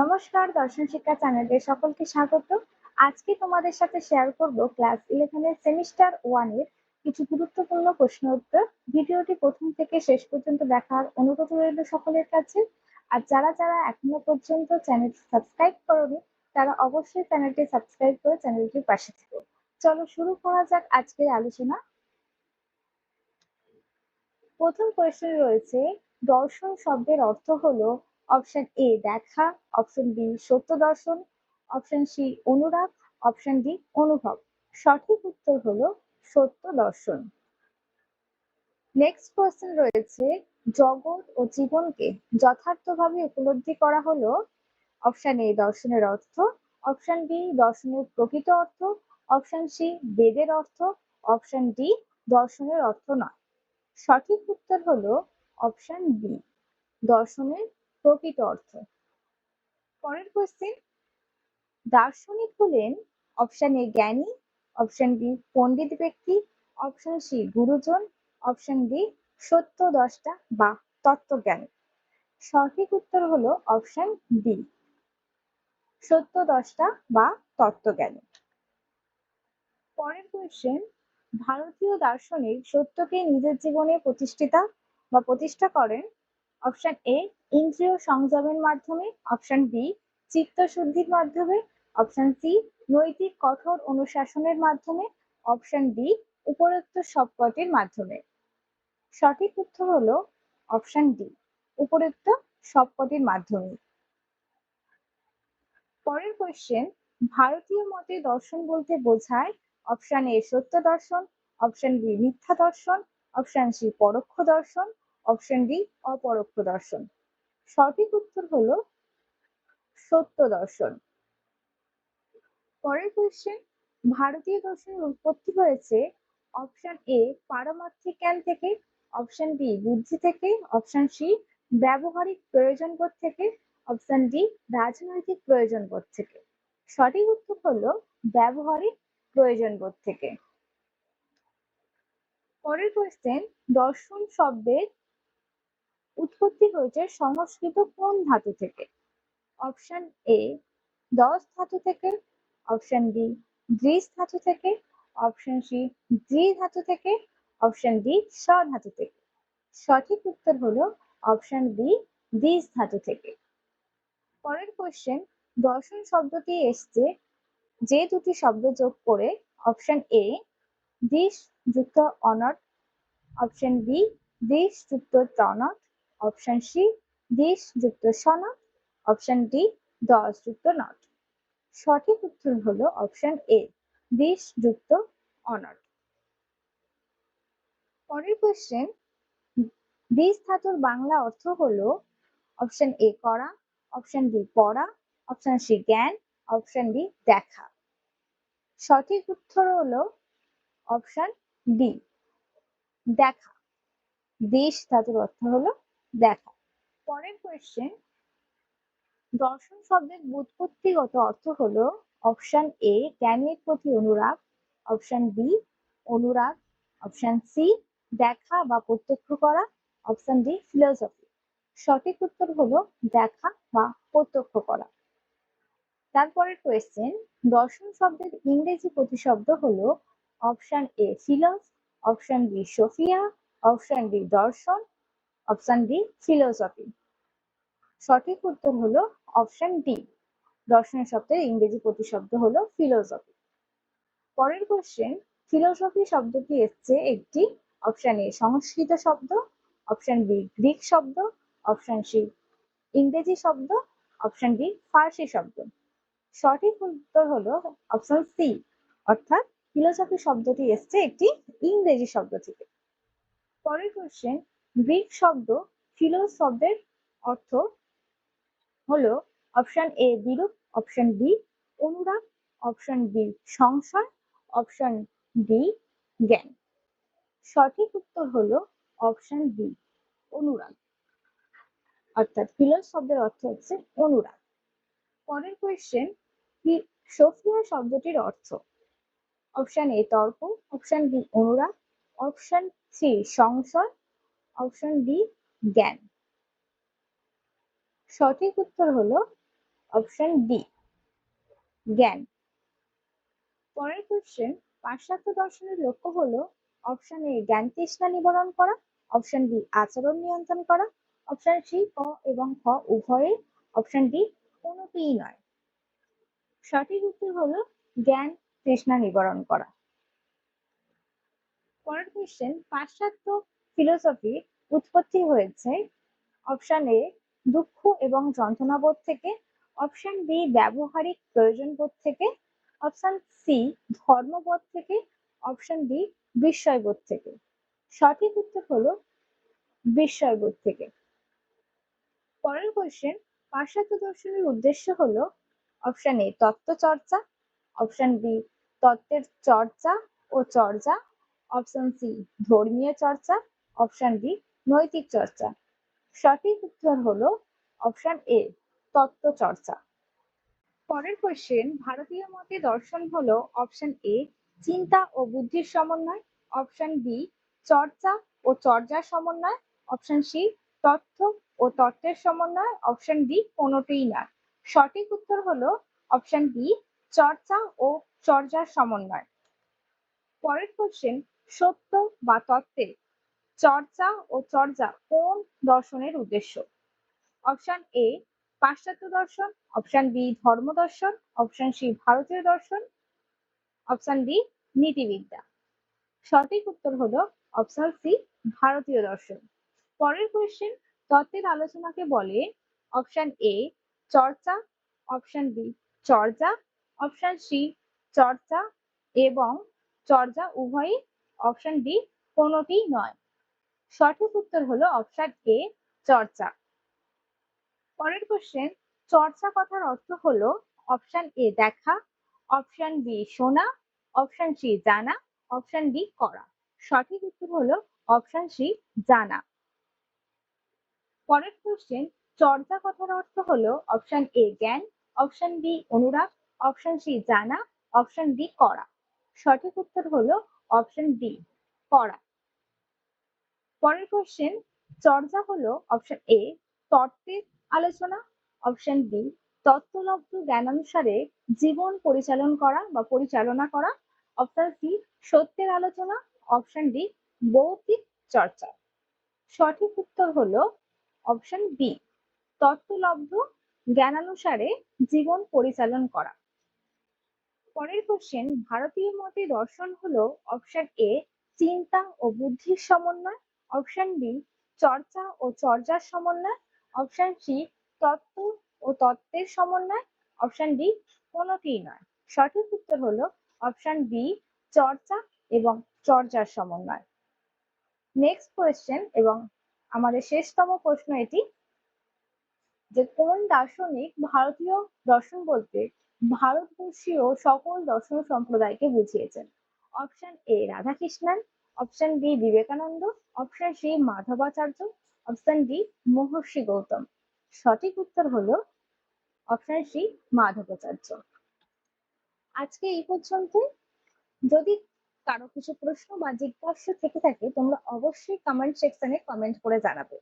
নমস্কার, দর্শন শিক্ষা চ্যানেলে সকলকে স্বাগত। আজকে তোমাদের সাথে শেয়ার করব ক্লাস ইলেভেনের সেমিস্টার ওয়ানের কিছু গুরুত্বপূর্ণ প্রশ্ন উত্তর। ভিডিওটি প্রথম থেকে শেষ পর্যন্ত দেখার অনুরোধ রইল সকলের কাছে। আর যারা যারা এখনও পর্যন্ত চ্যানেলটি সাবস্ক্রাইব করনি, তারা অবশ্যই চ্যানেলটি সাবস্ক্রাইব করে চ্যানেলটির পাশে থেকো। চলো শুরু করা যাক আজকের আলোচনা। প্রথম কোয়েশ্চেন রয়েছে, দর্শন শব্দের অর্থ হলো অপশন এ দেখা। অপশন বি সত্য দর্শন। অপশন সি অনুরাগ। অপশন ডি অনুভব। সঠিক উত্তর হলো সত্য দর্শন। নেক্সট কোয়েশ্চেন রয়েছে, জগৎ ও জীবনকে যথার্থভাবে উপলব্ধি করা হলো। অপশন এ দর্শনের অর্থ। অপশন বি দর্শনের প্রকৃত অর্থ। অপশন সি বেদের অর্থ। অপশন ডি দর্শনের অর্থ নয়। সঠিক উত্তর হলো অপশন বি দর্শনের প্রকৃত অর্থ। পরের কোশ্চেন দার্শনিক হলেন অপশন এ জ্ঞানী অপশন বি পণ্ডিত ব্যক্তি অপশন সি গুরুজন অপশন ডি সত্য দশটা বা তত্ত্বজ্ঞানী। সঠিক উত্তর হলো অপশন বি সত্য দশটা বা তত্ত্বজ্ঞানী। পরের কোয়েশ্চেন ভারতীয় দার্শনিক সত্যকে নিজের জীবনে প্রতিষ্ঠিতা বা প্রতিষ্ঠা করেন অপশন এ ইন্দ্রিয় সংযমের মাধ্যমে। অপশন বি চিত্ত শুদ্ধির মাধ্যমে। অপশন সি নৈতিক কঠোর অনুশাসনের মাধ্যমে। অপশন ডি উপরোক্ত সবকটির মাধ্যমে। সঠিক উত্তর হলো অপশন ডি উপরোক্ত সবকটির মাধ্যমে। পরের কোয়েশ্চেন ভারতীয় মতে দর্শন বলতে বোঝায় অপশন এ সত্য দর্শন অপশন বি মিথ্যা দর্শন অপশন সি পরোক্ষ দর্শন অপশন ডি অপরোক্ষ দর্শন। সঠিক উত্তর হলো সত্য দর্শন। পরের কোয়েশ্চেন ভারতীয় দর্শনের উৎপত্তি হয়েছে অপশন এ পারমার্থিক জ্ঞান থেকে অপশন বি বুদ্ধি থেকে অপশন সি ব্যবহারিক প্রয়োজনবোধ থেকে অপশন ডি রাজনৈতিক প্রয়োজনবোধ থেকে। সঠিক উত্তর হলো ব্যবহারিক প্রয়োজনবোধ থেকে। পরের কোয়েশ্চেন দর্শন শব্দের উৎপত্তি হয়েছে সংস্কৃত কোন ধাতু থেকে? অপশন এ দশ ধাতু থেকে। অপশন বি দ্রিস ধাতু থেকে। অপশন সি দ্রি ধাতু থেকে। অপশন ডি স ধাতু থেকে। সঠিক উত্তর হলো অপশন বি দ্বিজ ধাতু থেকে। পরের কোশ্চেন দর্শন শব্দটি এসছে, যে দুটি শব্দ যোগ করে অপশন এ দিশ যুক্ত অনট, অপশন বি দিশ যুক্ত টনট অপশন সি দিশ যুক্ত সনট অপশন ডি দশ যুক্ত নট সঠিক উত্তর হলো অপশন এ দিশ যুক্ত অনট। পরের কোশ্চেন দিশ ধাতুর বাংলা অর্থ হলো অপশন এ করা অপশন বি পড়া অপশন সি জ্ঞান অপশন ডি দেখা। সঠিক উত্তর হলো অপশন ডি দেখা। দেশ ধাতুর অর্থ হলো দেখা, পরের কোয়েশ্চেন দর্শন শব্দের বুৎপত্তিগত অর্থ হলো অপশন এ জ্ঞানের প্রতি অনুরাগ অপশন বি অনুরাগ অপশন সি দেখা বা প্রত্যক্ষ করা অপশন ডি ফিলোসফি সঠিক উত্তর হলো দেখা বা প্রত্যক্ষ করা। তারপরের কোয়েশ্চেন দর্শন শব্দের ইংরেজি প্রতিশব্দ হলো অপশন এ ফিলস অপশন বি সোফিয়া অপশন ডি দর্শন অপশন ডি ফিলোসফি সঠিক উত্তর হলো অপশন ডি। দর্শন শব্দের ইংরেজি প্রতিশব্দ হলো ফিলোসফি পরের কোশ্চেন ফিলোসফি শব্দটি এসছে একটি অপশন এ সংস্কৃত শব্দ, অপশন বি গ্রিক শব্দ, অপশন সি ইংরেজি শব্দ, অপশন ডি ফার্সি শব্দ। সঠিক উত্তর হলো অপশন সি, অর্থাৎ ফিলোসফি শব্দটি এসছে একটি ইংরেজি শব্দ থেকে। পরের কোশ্চেন গ্রিক শব্দ ফিলোস শব্দের অর্থ হলো অপশন এ বিরূপ অপশন বি অনুরাগ অপশন বি সংশয় অপশন ডি জ্ঞান। সঠিক উত্তর হলো অপশন বি অনুরাগ। অর্থাৎ ফিলোস শব্দের অর্থ হচ্ছে অনুরাগ। পরের কোয়েশ্চেন সোফিয়া শব্দটির অর্থ? অপশন এ তর্ক অপশন বি অনুরাগ অপশন সি সংশয় অপশন ডি জ্ঞান সঠিক উত্তর হলো অপশন ডি জ্ঞান পরের কোশ্চেন পাশ্চাত্য দর্শনের লক্ষ্য হলো অপশন এ জ্ঞান তৃষ্ণা নিবারণ করা অপশন বি আচরণ নিয়ন্ত্রণ করা অপশন সি ক এবং খ উভয়ে অপশন ডি কোনোটিই নয়। সঠিক উত্তর হলো জ্ঞান তৃষ্ণা নিবারণ করা। পরের কোশ্চেন পাশ্চাত্য ফিলোসফির উৎপত্তি হয়েছে অপশন এ দুঃখ এবং যন্ত্রণা বোধ থেকে অপশন বি ব্যবহারিক প্রয়োজন বোধ থেকে অপশন সি ধর্মবোধ থেকে অপশন ডি বিস্ময়বোধ থেকে। সঠিক উত্তর হলো বিস্ময়বোধ থেকে। পরের কোশ্চেন পাশ্চাত্য দর্শনের উদ্দেশ্য হলো অপশন এ তত্ত্ব চর্চা অপশন বি তত্ত্বের চর্চা ও চর্চা অপশন সি ধর্মীয় চর্চা অপশন ডি নৈতিক চর্চা। সঠিক উত্তর হলো অপশন এ তত্ত্ব চর্চা। পরের কোশ্চেন ভারতীয় মতে দর্শন হলো অপশন এ চিন্তা ও বুদ্ধির সমন্বয় অপশন বি চর্চা ও চর্যার সমন্বয় অপশন সি তথ্য ও তত্ত্বের সমন্বয় অপশন ডি কোনোটিই নয় সঠিক উত্তর হলো অপশন বি চর্চা ও চর্যার সমন্বয়। পরের কোশ্চেন সত্য বা তত্ত্বের চর্চা ও চর্যা কোন দর্শনের উদ্দেশ্য? অপশন এ পাশ্চাত্য দর্শন। অপশন বি ধর্ম দর্শন। অপশন সি ভারতীয় দর্শন। অপশন ডি নীতিবিদ্যা। সঠিক উত্তর হলো অপশন সি ভারতীয় দর্শন। পরের কোয়েশ্চেন তত্ত্বের আলোচনাকে বলে অপশন এ চর্চা। অপশন বি চর্যা। অপশন সি চর্চা এবং চর্যা উভয়ই অপশন ডি কোনোটি নয়। সঠিক উত্তর হলো অপশন এ, চর্চা। পরের কোশ্চেন চর্চা কথার অর্থ হলো অপশন এ দেখা, অপশন বি শোনা, অপশন সি জানা, অপশন ডি করা। সঠিক উত্তর হলো অপশন সি জানা। পরের কোশ্চেন চর্চা কথার অর্থ হলো অপশন এ জ্ঞান, অপশন বি অনুরাগ, অপশন সি জানা, অপশন ডি করা। সঠিক উত্তর হলো অপশন ডি করা। পরের কোশ্চেন চর্চা হলো অপশন এ তত্ত্বের আলোচনা অপশন বি তত্ত্বলব্ধ জ্ঞানানুসারে জীবন পরিচালন করা বা পরিচালনা করা অপশন সি সত্যের আলোচনা অপশন ডি বৌদ্ধিক চর্চা। সঠিক উত্তর হলো অপশন বি তত্ত্বলব্ধ জ্ঞানানুসারে জীবন পরিচালন করা। পরের কোশ্চেন ভারতীয় মতে দর্শন হলো অপশন এ চিন্তা ও বুদ্ধির সমন্বয় অপশন বি চর্চা ও চর্যার সমন্বয়। অপশন সি তত্ত্ব ও তত্ত্বের সমন্বয়। অপশন ডি কোনোটিই নয়। সঠিক উত্তর হলো অপশন বি চর্চা এবং চর্যার সমন্বয়। নেক্সট কোয়েশ্চেন এবং আমাদের শেষতম প্রশ্ন এটি, যে কোন দার্শনিক ভারতীয় দর্শন বলতে ভারতবর্ষীয় সকল দর্শন সম্প্রদায়কে বুঝিয়েছেন? Option A Radhakrishnan option B Vivekananda option C Madhvacharya option D Maharshi Gautam সঠিক উত্তর হলো অপশন সি মাধবাচার্য আজকে এই পর্যন্ত। যদি কারও কিছু প্রশ্ন বা জিজ্ঞাসা থেকে থাকে, তোমরা অবশ্যই কমেন্ট সেকশনে কমেন্ট করে জানাবে।